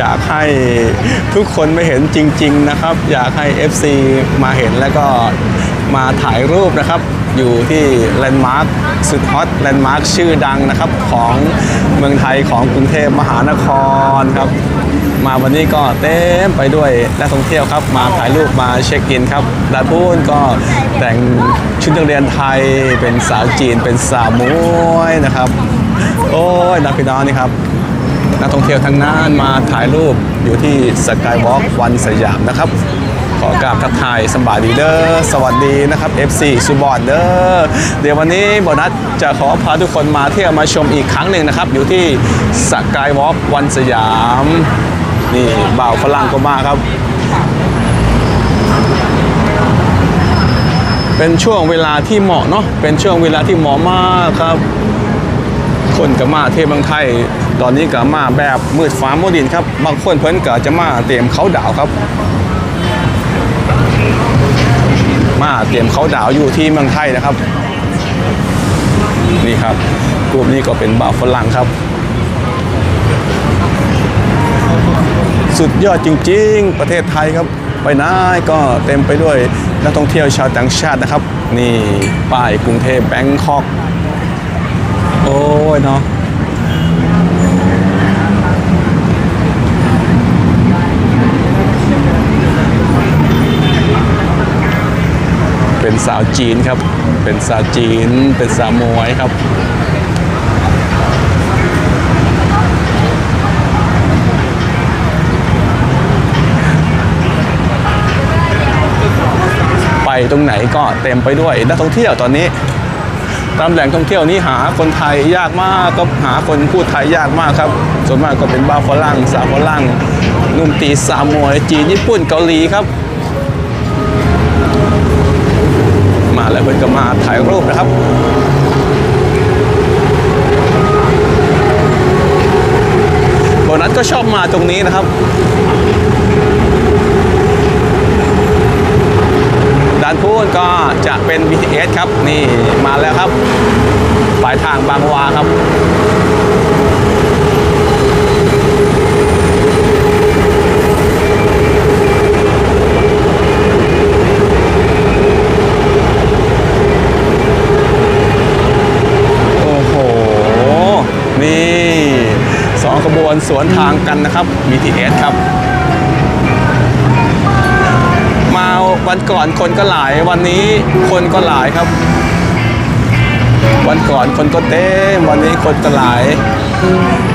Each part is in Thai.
อยากให้ทุกคนไม่เห็นจริง ๆ นะครับ อยากให้ FC มาเห็นแล้วก็มาถ่ายรูปนะครับ อยู่ที่แลนด์มาร์คสุดฮอตแลนด์มาร์คชื่อดังนะครับ ของเมืองไทยของกรุงเทพมหานครครับ มาวันนี้ก็เต็มไปด้วยนักท่องเที่ยวครับ มาถ่ายรูปมาเช็คอินครับดานพูนก็แต่งชุดนักเรียนไทยเป็นสาวจีนเป็นสาวมวยนะครับ โอ้ยนักพี่น้องนี่ครับ นักท่องเที่ยวทั้งนั้นมาถ่ายรูปอยู่ที่สกายวอล์กวันสยามนะครับ ขอกราบทักทายสำบายดีเด้อสวัสดีนะครับ FC สุบอดเด้อเดี๋ยววันนี้โบนัสจะขอพาทุกคนมาเที่ยวมาชมอีกครั้งหนึ่งนะครับ อยู่ที่สกายวอล์กวันสยาม นี่บ่าวฝรั่งก็มาครับเป็นช่วงเวลาที่เหมาะเนาะ เป็นช่วงเวลาที่เหมาะมากครับ คนก็มาเที่ยวเมืองไทย ตอนนี้ก็มาแบบมืดฟ้ามืดดินครับ บางคนเพิ่นก็จะมาเตรียมเขาดาวครับ มาเตรียมเขาดาวอยู่ที่เมืองไทยนะครับ นี่ครับกลุ่มนี้ก็เป็นบ่าวฝรั่งครับ สุดยอดจริง ๆ ประเทศไทยครับ ไปไหนก็เต็มไปด้วยนักท่องเที่ยวชาวต่างชาตินะครับ นี่ป้ายกรุงเทพแบงคอก โอ้ยเนาะเป็นสาวจีนครับ เป็นสาวจีน เป็นสาวมวยครับไปตรงไหนก็เต็มไปด้วยนักท่องเที่ยวตอนนี้ ตามแหล่งท่องเที่ยวนี้หาคนไทยยากมากก็หาคนพูดไทยยากมากครับส่วนมากก็เป็นบ้าวฝรั่งสาวฝรั่งนุ่มตีสาวมวยจีนญี่ปุ่นเกาหลีครับ แล้วเพื่อนก็มาถ่ายรูปนะครับโบนัสก็ชอบมาตรงนี้นะครับ ด้านพูนก็จะเป็น BTS ครับ นี่มาแล้วครับ ปลายทางบางวาครับ โอ้โห นี่สองขบวน สวนทางกันนะครับ BTS ครับ มาวันก่อนคนก็หลาย วันนี้คนก็หลายครับ วันก่อนคนก็เต็มวันนี้คนก็หลาย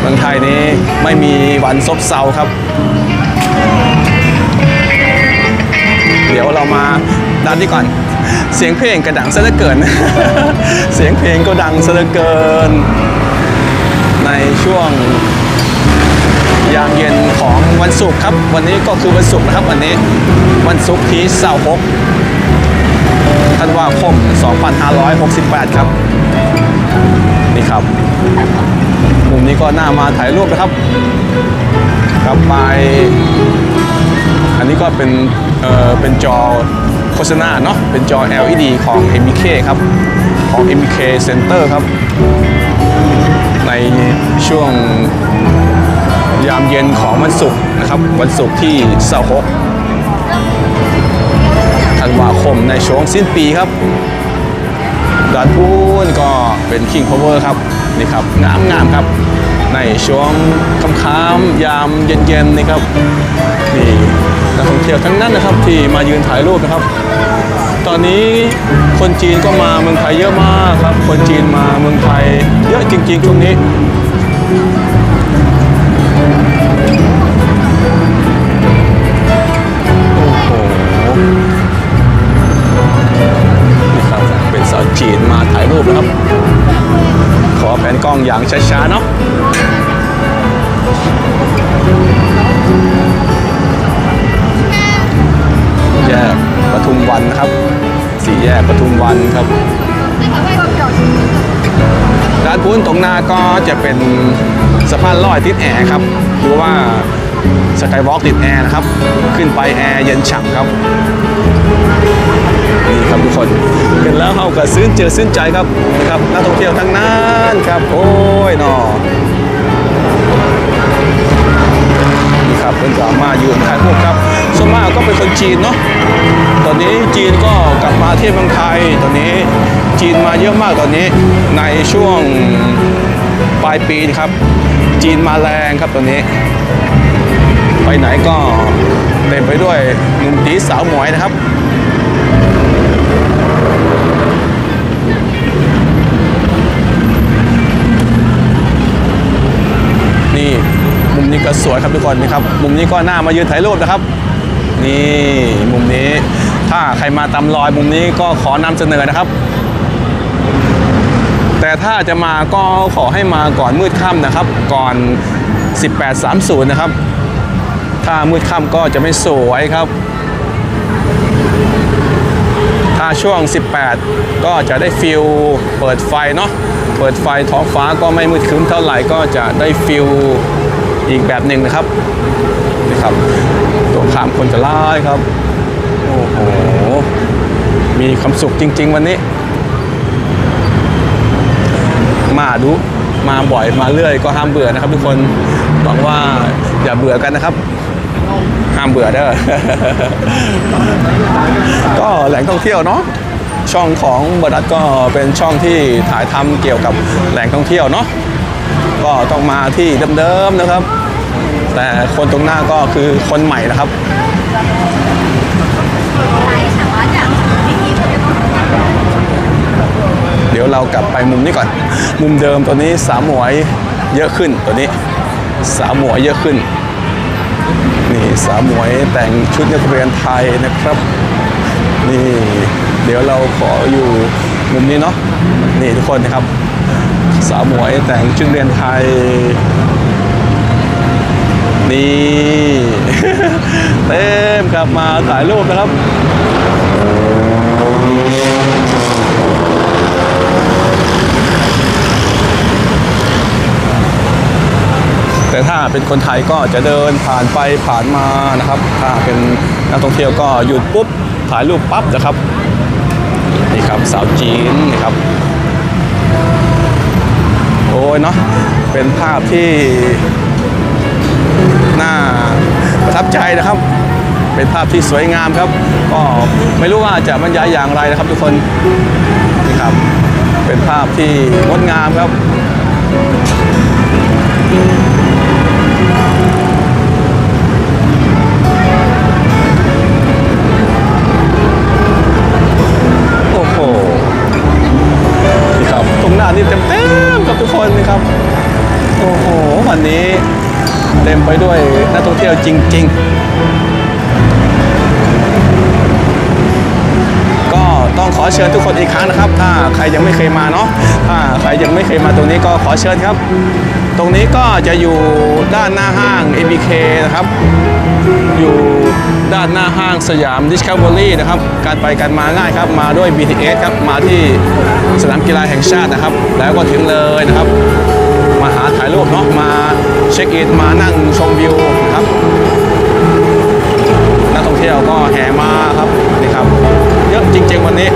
เมืองไทยนี้ไม่มีวันซบเซาครับ เดี๋ยวเรามาด้านนี้ก่อน เสียงเพลงกระดังซะเหลือเกิน เสียงเพลงก็ดังซะเหลือเกิน ในช่วง ยามเย็นของวันศุกร์ครับ วันนี้ก็คือวันศุกร์นะครับวันนี้วันศุกร์ที่26ธันวาคม 2568 ครับ นี่ครับ มุมนี้ก็น่ามาถ่ายรูปนะครับกลับไป อันนี้ก็เป็นเอ่อเป็นจอโฆษณาเนาะเป็นจอ LED ของ MK ครับ ของ MK Center ครับ ในช่วง ยามเย็นของวันศุกร์นะครับ วันศุกร์ที่26ธันวาคมในช่วงสิ้นปีครับด้านพูนก็เป็น King Power ครับนี่ครับงามงามครับ ในช่วงค่ำๆยามเย็นๆนี่ครับนี่นักท่องเที่ยวทั้งนั้นนะครับที่มายืนถ่ายรูปนะครับ ตอนนี้คนจีนก็มาเมืองไทยเยอะมากครับ คนจีนมาเมืองไทยเยอะจริงๆช่วงนี้ นกล้องอย่างช้าๆเนาะแยกปทุมวันนะครับ สี่แยกปทุมวันครับ ด้านพุ้นตรงหน้าก็จะเป็นสะพานลอยติดแอร์ครับหรือว่าสกายวอล์กติดแอร์นะครับ ขึ้นไปแอร์เย็นฉ่ำครับ ครับทุกคนเห็นแล้วเขาก็ซึ้นเจอซึ้นใจครับนะครับนักท่องเที่ยวทั้งนั้นครับ โอ้ยนอนี่ครับเป็นก็มายืนถ่ายรูปครับส่วนมากก็เป็นคนจีนเนาะตอนนี้จีนก็กลับมาที่เมืองไทยตอนนี้จีนมาเยอะมากตอนนี้ในช่วงปลายปีครับ จีนมาแรงครับตอนนี้ ไปไหนก็เต็มไปด้วยหนุ่มตีสาวหมวยนะครับ นี้ก็สวยครับทุกคนนะครับ มุมนี้ก็น่ามายืนถ่ายรูปนะครับ นี่มุมนี้ ถ้าใครมาตามรอยมุมนี้ก็ขอนำเสนอนะครับ แต่ถ้าจะมาก็ขอให้มาก่อนมืดค่ำนะครับ ก่อน 18.30 นะครับ ถ้ามืดค่ำก็จะไม่สวยครับถ้าช่วง 18 ก็จะได้ฟิลเปิดไฟเนาะ เปิดไฟท้องฟ้าก็ไม่มืดครึ้มเท่าไหร่ก็จะได้ฟิล อีกแบบหนึ่งนะครับนี่ครับตรงข้ามคนจะไล่ครับ โอ้โห มีความสุขจริง ๆ วันนี้ มาดูมาบ่อยมาเรื่อยก็ห้ามเบื่อนะครับ ทุกคนหวังว่าอย่าเบื่อกันนะครับ ห้ามเบื่อเด้อ ก็แหล่งท่องเที่ยวเนาะช่องของบรัฐก็เป็นช่องที่ถ่ายทำเกี่ยวกับแหล่งท่องเที่ยวเนาะ ก็ต้องมาที่เดิมๆนะครับ แต่คนตรงหน้าก็คือคนใหม่นะครับเดี๋ยวเรากลับไปมุมนี้ก่อน มุมเดิมตัวนี้สามหมวยเยอะขึ้นตัวนี้สามหมวยเยอะขึ้น นี่สาวหมวยแต่งชุดนักเรียนไทยนะครับ นี่ เดี๋ยวเราขออยู่มุมนี้เนาะนี่ทุกคนนะครับ สาวหมวยแต่งชุดเรียนไทย นี่ เต็มครับมาถ่ายรูปนะครับแต่ถ้าเป็นคนไทยก็จะเดินผ่านไปผ่านมานะครับ ถ้าเป็นนักท่องเที่ยวก็หยุดปุ๊บถ่ายรูปปั๊บนะครับ นี่ครับสาวจีนนี่ครับ โอ้ยเนาะเป็นภาพที่น่าประทับใจนะครับ เป็นภาพที่สวยงามครับ ก็ไม่รู้ว่าจะบรรยายอย่างไรนะครับทุกคนนี่ครับ เป็นภาพที่งดงามครับ ไปด้วยนักท่องเที่ยวจริง ๆ ก็ต้องขอเชิญทุกคนอีกครั้งนะครับ ถ้าใครยังไม่เคยมาเนาะถ้าใครยังไม่เคยมาตรงนี้ก็ขอเชิญครับ ตรงนี้ก็จะอยู่ด้านหน้าห้าง ABK นะครับ อยู่ด้านหน้าห้างสยาม Discovery นะครับ การไปกันมาง่ายครับ มาด้วย BTS ครับ มาที่สนามกีฬาแห่งชาตินะครับ แล้วก็ถึงเลยนะครับ มาหาถ่ายรูปเนาะ มา เช็คอินมานั่งชมวิวครับนักท่องเที่ยวก็แห่มาครับนี่ครับ เยอะจริง ๆ วันนี้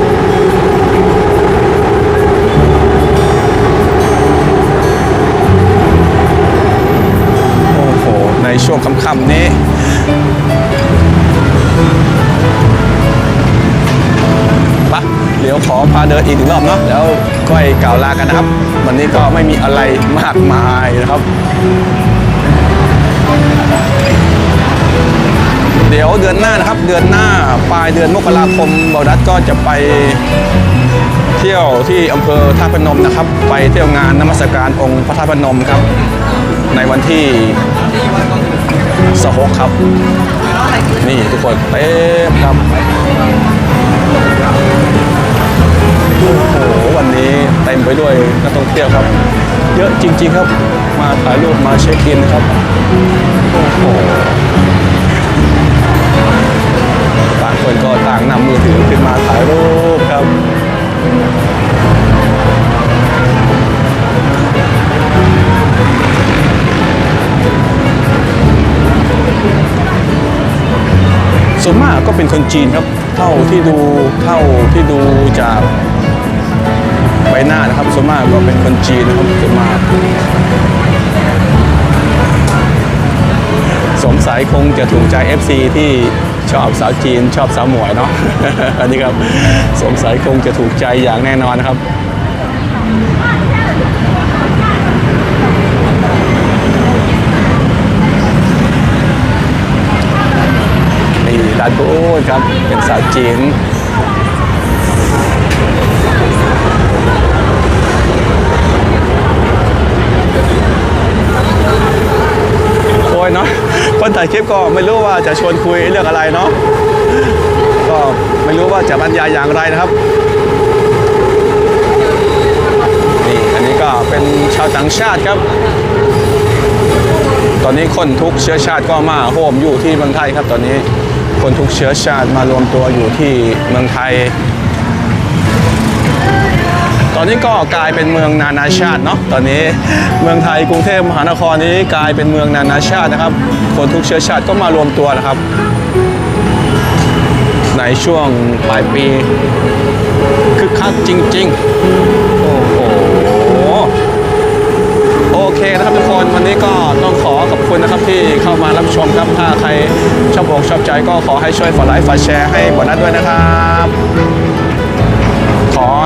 โอ้โหในช่วงค่ำๆนี้ ดี๋ยวขอพาเดินอีกหนึ่งรอบเนาะแล้วก็กล่าวลากันนะครับ วันนี้ก็ไม่มีอะไรมากมายนะครับ เดี๋ยวเดือนหน้านะครับ เดือนหน้าปลายเดือนมกราคมบอดัสก็จะไปเที่ยวที่อำเภอท่าพนมนะครับ ไปเที่ยวงานนมัสการองค์พระธาตุพนมครับ ในวันที่สหกครับ นี่ทุกคนเต็มครับ โอ้โหวันนี้เต็มไปด้วยนักท่องเที่ยวครับ เยอะจริง ๆครับ มาถ่ายรูปมาเช็คอินครับโอ้โหต่างคนก็ต่างนำมือถือขึ้นมาถ่ายรูปครับส่วนมากก็เป็นคนจีนครับ เท่าที่ดูเท่าที่ดูจาก บหน้านะครับส่วนมากก็เป็นคนจีนนะครับส่วนมากสสงสัยคงจะถูกใจ FC ที่ชอบสาวจีนชอบสาวหมวยเนาะ อันนี้ครับสงสัยคงจะถูกใจอย่างแน่นอนนะครับนี่ด้านบนครับเป็นสาวจีน คนถ่ายคลิปก็ไม่รู้ว่าจะชวนคุยเรื่องอะไรเนาะก็ไม่รู้ว่าจะบรรยายอย่างไรนะครับนี่อันนี้ก็เป็นชาวต่างชาติครับ ตอนนี้คนทุกเชื้อชาติก็มาโฮมอยู่ที่เมืองไทยครับตอนนี้คนทุกเชื้อชาติมารวมตัวอยู่ที่เมืองไทย ตอนนี้ก็กลายเป็นเมืองนานาชาติเนาะตอนนี้เมืองไทยกรุงเทพมหานครนี้กลายเป็นเมืองนานาชาตินะครับ คนทุกเชื้อชาติก็มารวมตัวนะครับ ในช่วงปลายปีคึกคักจริง ๆ โอ้โหโอเคนะครับทุกคนวันนี้ก็ต้องขอขอบคุณนะครับที่เข้ามารับชมครับถ้าใครชอบอกชอบใจก็ขอให้ช่วยฝากไลค์ฝากแชร์ให้บนนั้นด้วยนะครับ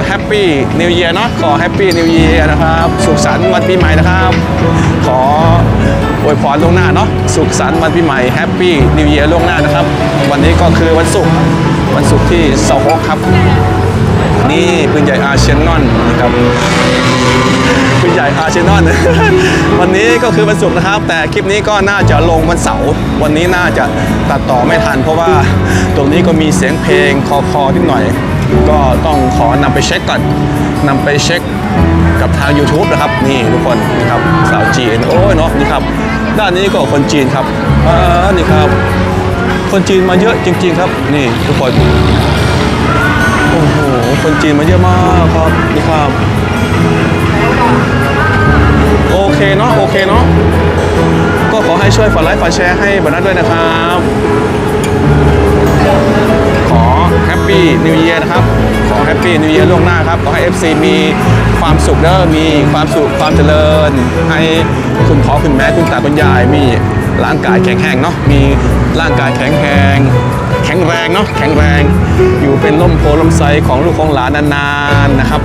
แฮปปี้นิว e ย r เนาะขอแฮปปี้นิว e ย r นะครับสุขสันต์วันปีใหม่นะครับ ขออวยพรล่วงหน้าเนาะสุขสันต์วันปีใหม่แฮปปี้นิว e ย r ล่วงหน้านะครับ วันนี้ก็คือวันศุกร์วันศุกร์ที่26ครับ นี่ปืนใหญ่อาร์เชนนอนนะครับปืนใหญ่อาร์เชนอน วันนี้ก็คือวันศุกร์นะครับ แต่คลิปนี้ก็น่าจะลงวันเสาร์วันนี้น่าจะตัดต่อไม่ทัน เพราะว่าตรงนี้ก็มีเสียงเพลงคอคอนิดหน่อย ก็ต้องขอนำไปเช็คก่อนนำไปเช็คกับทาง YouTube นะครับ นี่ทุกคนนี่ครับสาวจีนโอ้ยเนาะนี่ครับ ด้านนี้ก็คนจีนครับอ่านี่ครับ คนจีนมาเยอะจริง ๆ ครับ นี่ทุกคนโอ้โหคนจีนมาเยอะมากครับนี่ครับ โอเคเนาะโอเคเนาะก็ขอให้ช่วยฝากไลค์ฝากแชร์ให้บันนัดด้วยนะครับ ปปี้นิว e ย r นะครับ ขอแฮปปี้นิว e ย r ล่วงหน้าครับ ขอให้ FC มีความสุขเด้อมีความสุขความเจริญ ให้คุณพ่อคุณแม่คุณตาคุณยาย มีร่างกายแข็งแรงเนาะ มีร่างกายแข็งแรงแข็งแรงเนาะ แข็งแรง อยู่เป็นล่มโพล่มไทรของลูกของหลานนานๆนะครับ